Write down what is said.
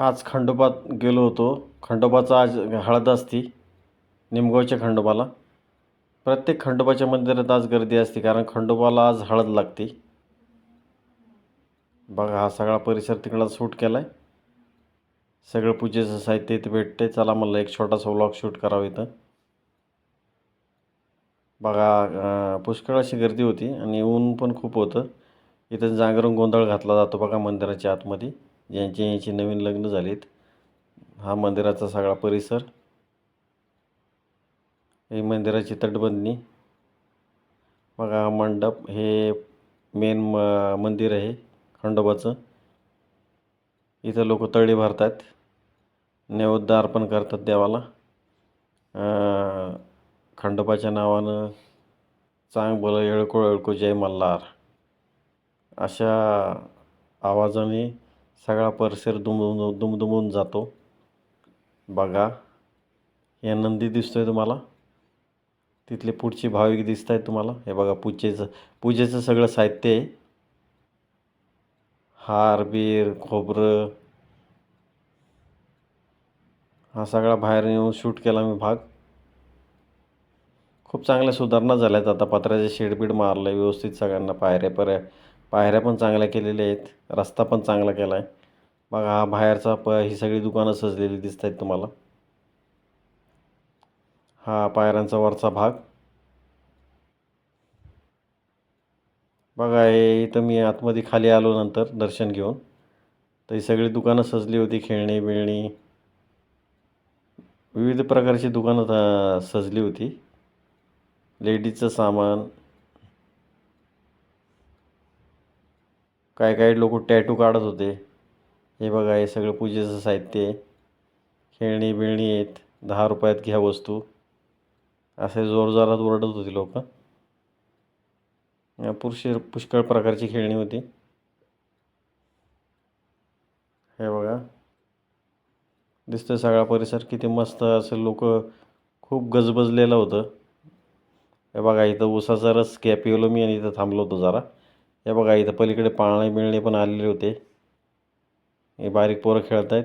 आज खंडोबात गेलो होतो. खंडोबाचा आज हळद असती निमगावच्या खंडोबाला. प्रत्येक खंडोबाच्या मंदिरात आज गर्दी असते कारण खंडोबाला आज हळद लागते. बघा हा सगळा परिसर तिकडला शूट केला आहे सगळं पूजेचं साहित्य इथं भेटते चला मला एक छोटासा व्लॉग शूट करावं इथं. बघा पुष्कळ अशी गर्दी होती आणि ऊन पण खूप होतं. इथं जागरण गोंधळ घातला जातो बघा मंदिराच्या आतमध्ये. ज्यांचे यांचे नवीन लग्न झालेत हा मंदिराचा सगळा परिसर ही मंदिराची तटबंदी बघा हा मंडप हे मेन म मंदिर आहे खंडोबाचं. इथं लोक तळी भरतात नैवेद्य अर्पण करतात देवाला. खंडोबाच्या नावानं चांग बोला येळको येळको जय मल्हार अशा आवाजाने सगळा परिसर दुमदुम दुमदुमून जातो. बघा या नंदी दिसतो आहे तुम्हाला. तिथले पुढचे भाविक दिसत आहेत तुम्हाला. हे बघा पूजेचं पूजेचं सगळं साहित्य आहे. हार बीर खोबरं. हा सगळा बाहेर येऊन शूट केला मी भाग. खूप चांगल्या सुधारणा झाल्या आहेत आता. पत्र्याचे शेडबीड मारलं आहे व्यवस्थित सगळ्यांना. पायऱ्या पर्या पायऱ्या पण चांगल्या केलेल्या आहेत. रस्ता पण चांगला केला आहे बघा हा बाहेरचा प ही सगळी दुकानं सजलेली दिसत आहेत तुम्हाला. हा पायऱ्यांचा वरचा भाग. बघा हे इथं मी आतमध्ये खाली आलो नंतर दर्शन घेऊन. तर ही सगळी दुकानं सजली होती खेळणी बिळणी. विविध प्रकारची दुकानं सजली होती. लेडीजचं सामान. काय काही लोक टॅटू काढत होते. हे बघा हे सगळं पूजेचं साहित्य आहे. खेळणी बिळणी आहेत दहा रुपयात घ्या वस्तू. असे जोरजोरात ओरडत होती लोक. पुरुष पुष्कळ प्रकारची खेळणी होती. हे बघा. दिसतं सगळा परिसर किती मस्त असं लोक खूप गजबजलेलं होतं. हे बघा इथं उसाचा रस घ्या पिवलो मी आणि इथं थांबलो होतो जरा. हे बघा इथं पलीकडे पाळणे बिळणे पण आलेले होते. हे बारीक पोरं खेळत आहेत